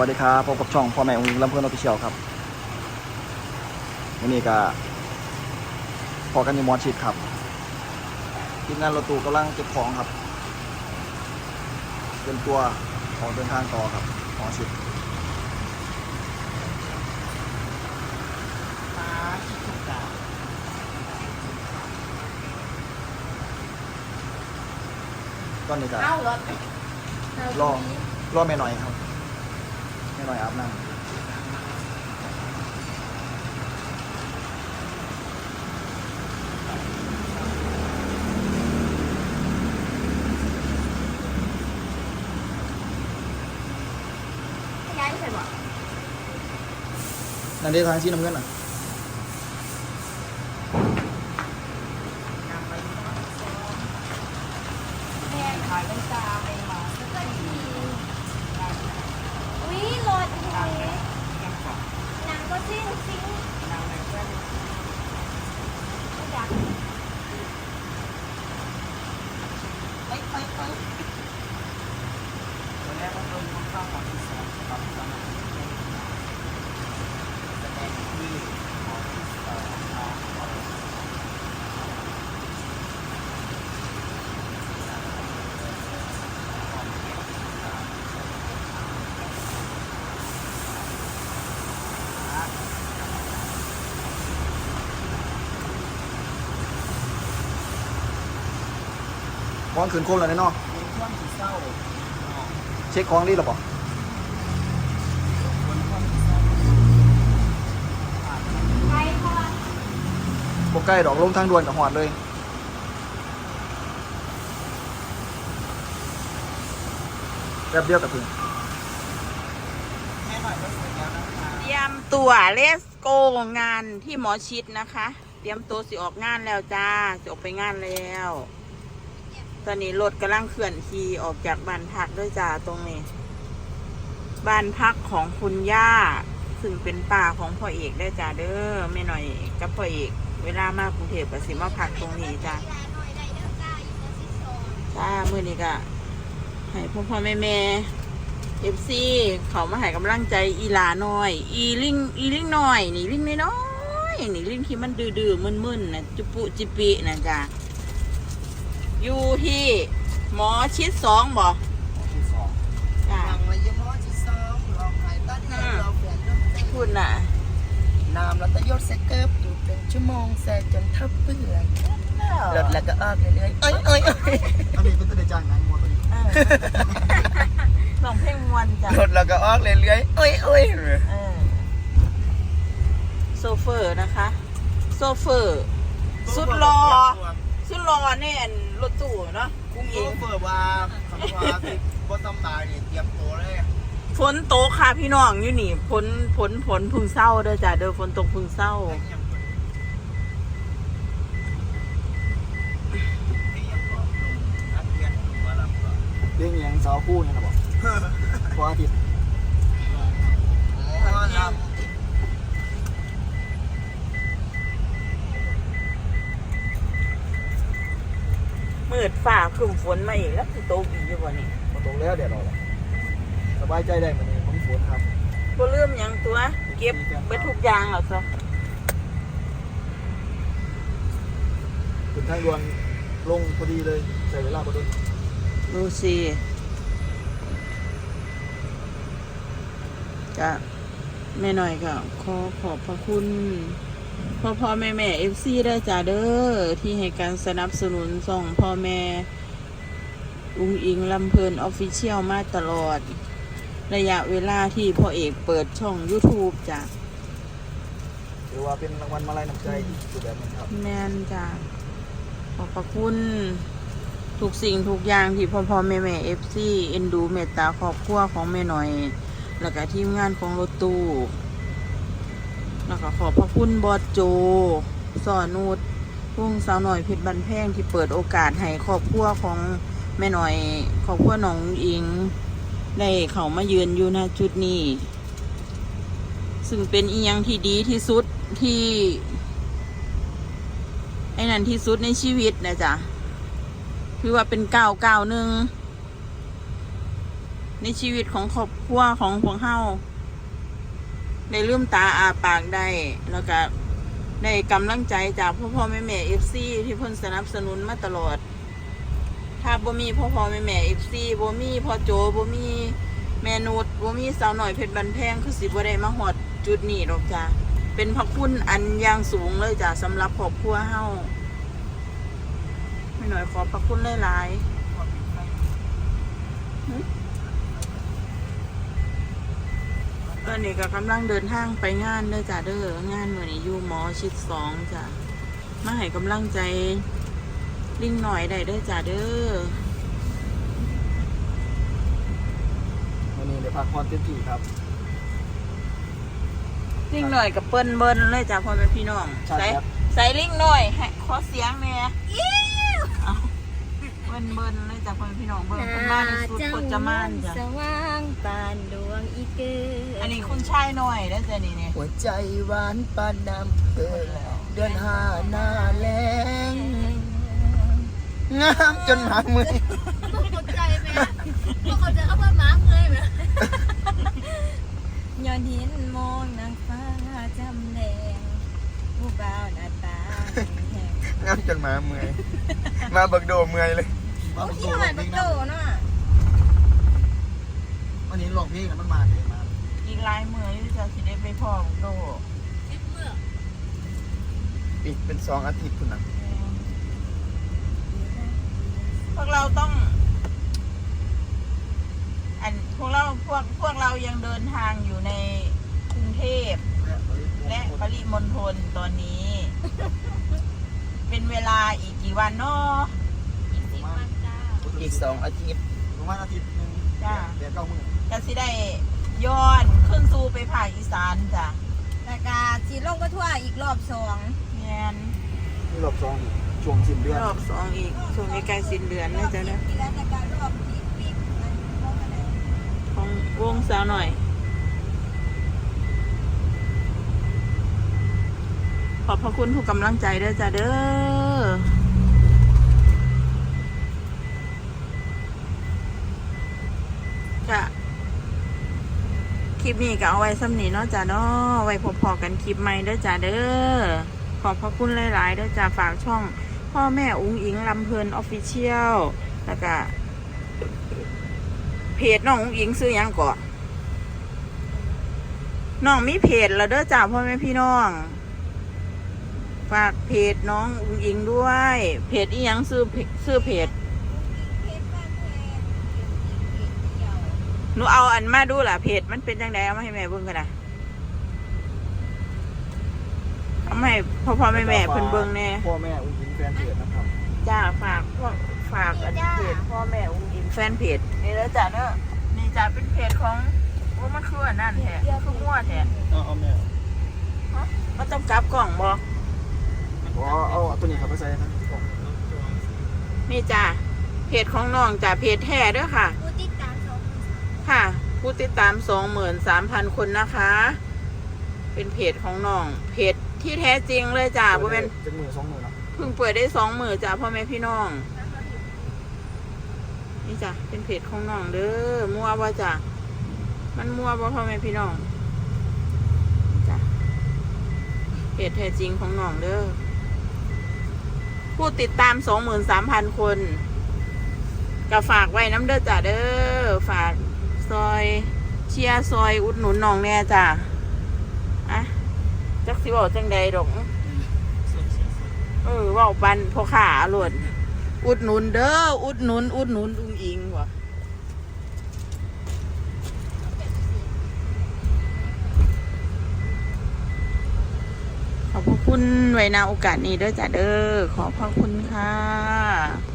วัสดีครับพบกับช่องพ่อแม่องค์ลำเพลินออฟฟิเชียลครับวันนี้ก็พอกันอยู่มอชิดครับทีมงานรถตู้กำลังเก็บของครับเตรียมตัวออกเดินทางต่อครับมอชิดตอนนี้ก็เอ้ารถรอรอแม่หน่อยครับ แม่หน่อยอาบน้ำย้ายใส่บ่นั่นได้ทางสีน้ำเงินอะ แม่ขายเป็นตาไปมาสักทีอุ้ย รถเฮ้ยนางก็ซิ่งซิ่งนางแบบว่าอยาก ไปไปไปวันแรกก็โดนข้าวของที่สองครับตอนนั้นแสดงที่ของที่สองครับ ของขืนโคมแล้วเนาะในช่วงที่เศร้าเช็คของดีหรอปล่าคนช่วงที่เศร้าไปพอบกใกล้ดอกลงทางด่วนกับหอดเลยแป๊บเดียวกับถึงแม่หน่อยก็เสร็จแล้วนเตรียมตัวเลสโกงานที่หมอชิดนะคะ เตรียมตัวสิออกงานแล้วจ้า สิออกไปงานแล้ว ตอนนี้รถกำลังเคลื่อนที่ออกจากบ้านพักด้วยจ้าตรงนี้ บ้านพักของคุณย่า ซึ่งเป็นป่าของพ่อเอกได้จ้าเด้อไม่หน่อยกับพ่อเอก เวลามากรุงเทพก็สิมาพักตรงนี้จ้าจ้ามือนี้ก็ให้พ่อพ่อแม่แม่เอฟซีเขามาให้กำลังใจอีหลาหน่อย อีลิงอีลิงหน่อยนี่ลิงน้อยนี่ลิงที่มันดื้อๆมึนๆนะจุปุจิปินะจ้า ที่ หมอชิดสองบ่ที่สองจ้าฟังมาเยี่ยมพ่อที่สองลองหายต้นเงินลองเปลี่ยนน้ำใจคุณน่ะน้ำแล้วก็ยศเซเกิบอยู่เป็นชั่วโมงแสจนทับเปื่อยรถแล้วก็ออกเรื่อยๆเอ้ยเอ้ยเอ้ยอันนี้เป็นตัวเดจ้างงานมอตัวนี้เออลองเพลงมวนจ้ะรถแล้วก็ออกเรื่อยๆเอ้ยเอ้ยเออโซเฟอร์นะคะ โซเฟอร์ สุดรอสุดรอเนี่ยอัน รถตู้เนาะกุ้งเอโอ้งเปิดว่าคำว่าที่บ่ต้องตายนี่เตรียมตัวเลยฝนตกค่ะพี่น้องอยู่นี่ฝนฝนฝนพึ่งเศร้าเด้อจ้ะเด้อฝนตกพึ่งเศร้าเรื่องอย่างสาวคู่เนี่ยนะบอก พออาทิตย์ ดฝ่าครึ้มฝนมาอีกแล้วสิตกอีกอยู่บ่นี่มาตรงแล้วเดี๋ยวรอแล้วสบายใจได้มันนี่ผมฝนครับบ่ลืมหยังตัวเก็บเบิดทุกอย่างแล้วซะขึ้นทางด่วนลงพอดีเลยใส่เวลาพอดีดูสิจะแม่หน่อยก็ขอขอบพระคุณ พ่อพ่อแม่แม่เอฟซีได้จ้าเด้อที่ให้การสนับสนุนส่องพ่อแม่อุ้งอิงลำเพลินออฟฟิเชียลมาตลอด ระยะเวลาที่พ่อเอกเปิดช่อง YouTube จ้ะถือว่าเป็นรางวัลมาลัยน้ำใจอีกสุดแบบหนึงครับแม่นจ้ะขอบพระคุณทุกสิ่งทุกอย่างที่พ่อพ่อแม่แม่เอฟซีเอ็นดูเมตตาครอบครัวของแม่หน่อย แล้วก็ทีมงานของรถตู้ แล้วก็ขอบพระคุณบอสโจสอนูดพุ่งสาวหน่อยเพชรบันแพงที่เปิดโอกาสให้ครอบครัวของแม่หน่อยครอบครัวน้องอิง ได้เขามายืนอยู่ณจุดนี้ ซึ่งเป็นอียังที่ดีที่สุดที่ไอ้นั่นที่สุดในชีวิตนะจ๊ะคือว่าเป็นก้าวก้าวหนึ่งในชีวิตของครอบครัวของพวกเฮา ได้ลืมตาอาปากได้แล้วก็ได้กำลังใจจากพ่อพ่อแม่แม่เอฟซีที่เพิ่นสนับสนุนมาตลอด ถ้าบ่มีพ่อพ่อแม่แม่เอฟซีบ่มีพ่อโจบ่มีแม่นุชบ่มีสาวหน่อยเพชรบันแพงคือสิบ่ได้มาฮอดจุดนี้ดอกจ้ะเป็นพระคุณอันอย่างสูงเลยจ้ะสำหรับครอบครัวเฮาไม่หน่อยขอบพระคุณหลายๆ ตอนนี้ก็กำลังเดินทางไปงานเด้อจ้าเด้องานวันนี้อยู่หมอชิดสองจ้ะมาให้กำลังใจลิงหน่อยได้เด้อจ้าเด้อวันนี้ได้พักผ่อนเต็มที่ครับ ลิงหน่อยกับเปิ้นเบิ้นเลยจ้าพ่อแม่พี่น้องใช่ใส่ครับ ใส่ลิงหน่อยให้ขอเสียงแหน่เอาเบิ้นเบิ้นเลยจ้าพ่อแม่พี่น้องเบิ้งเพิ่นมาในสุดพจมานจ้ะ สว่า งปานดวงอีเกออันนี้คุณชายหน่อยเด้อจ้ะนี่เนี่ยหัวใจหวานปานน้ำเพลเดือนห้าหน้าแรงงามจนหางมือเข้าใจไหมเข้าใจเขาว่าม้าเงยไหมย้อนหินมองนางฟ้าจำแดงผู้บ่าวหน้าตาแห่งงามจนหมาเมื่อยมาเบิกโดเมื่อยเลยมาที่ตัวหาลยงบัเพลกงโตนะเนาะ วันนี้ลองเพลงกันมันมาเลยมาอีกหลายมืออยู่จ้ะสิได้ไปพ่อของโตอีกเป็นสองอาทิตย์คุณนะพวกเราต้อง อันพวกเราพวกพวกเรายังเดินทางอยู่ในกรุงเทพ และปริมณฑลตอนนี้ เป็นเวลาอีกกี่วันเนาะสิบวันจ้าอีกสองอาทิตย์ประมาณอาทิตย์หนึงจ้าเดือนเก้ามื้อ จะสิได้ย้อนขึ้นสู่ไปภาคอีสานจ้ะแต่กาสีลงก็ทั่วอีกรอบสองแมนนี่รอบสองอีกช่วงสิ้นเดือนรอบสองอีกช่วงนี้ใกล้สิ้นเดือนนะจ๊ะนะที่แล้วแต่การรอบอีกปีกอันรอบอะไรของวงสาวหน่อย ขอบพระคุณทุกกำลังใจเด้อจ้าเด้อ คลิปนี้ก็เอาไว้ซ้ำนี้เนาะจ้าเนาะไว้พอๆกันคลิปใหม่เด้อจ้าเด้อ ขอบพระคุณหลายๆเด้อจ้าฝากช่อง พ่อแม่อุ้งอิงลำเพลินออฟฟิเชียลแล้วก็เพจน้องอุ้งอิงซื้อยังก่อนน้องมีเพจแล้วเด้อจ้าพ่อแม่พี่น้อง ฝากเพจน้องอุ้งอิงด้วย เพจอีหยังซื้อเพซื้อเพจ เพชรบ้านแพงเพชรเดียว หนูเอาอันมาดูล่ะเพจมันเป็นจังไดเอามาให้แม่เบิ่งกันนะเอามาให้พ่อพ่อแม่แม่เพิ่นเบิ่งแน่พ่อแม่อุ้งอิงแฟนเพจนะครับจ้าฝากพวกฝากอันเพจพ่อแม่อุ้งอิงแฟนเพจนี่แล้วจ้าเนอะนี่จ้าเป็นเพจของโอ้มันคืออันนั่นแท้คือมั่วแท้เอาเอาแม่มันต้องกลับกล่องบ่อ๋อเอาเอาตัวนี้ครับไปใส่นะนี่จ้าเพจของน้องจ้าเพจแท้เด้อค่ะ ค่ะ ผู้ติดตามสองหมื่นสามพันคนนะคะ เป็นเพจของน้อง เพจที่แท้จริงเลยจ้าบ่เป็นจังมือสองมือเนาะเพิ่งเปิดได้สองหมื่นจ้าพ่อแม่พี่น้อง นี่จ้ะเป็นเพจของน้องเด้อมั่วว่าจ้ะมันมั่วว่าพ่อแม่พี่น้องจ้ะเพจแท้จริงของน้องเด้อผู้ติดตามสองหมื่นสามพันคนก็ฝากไว้น้ำเด้อจ้ะเด้อฝาก ซอยเชียร์ซอยอุดหนุนน้องแน่จ้ะอะจักสิบอกจังใดดอกเออว่าปันพอขาหลดอุดหนุนเด้ออุดหนุน อุดหนุนอุ้งอิงวะขอบพระคุณไว้นาโอกาสนี้ด้อจ้ะเด้อขอบพระคุณค่ะ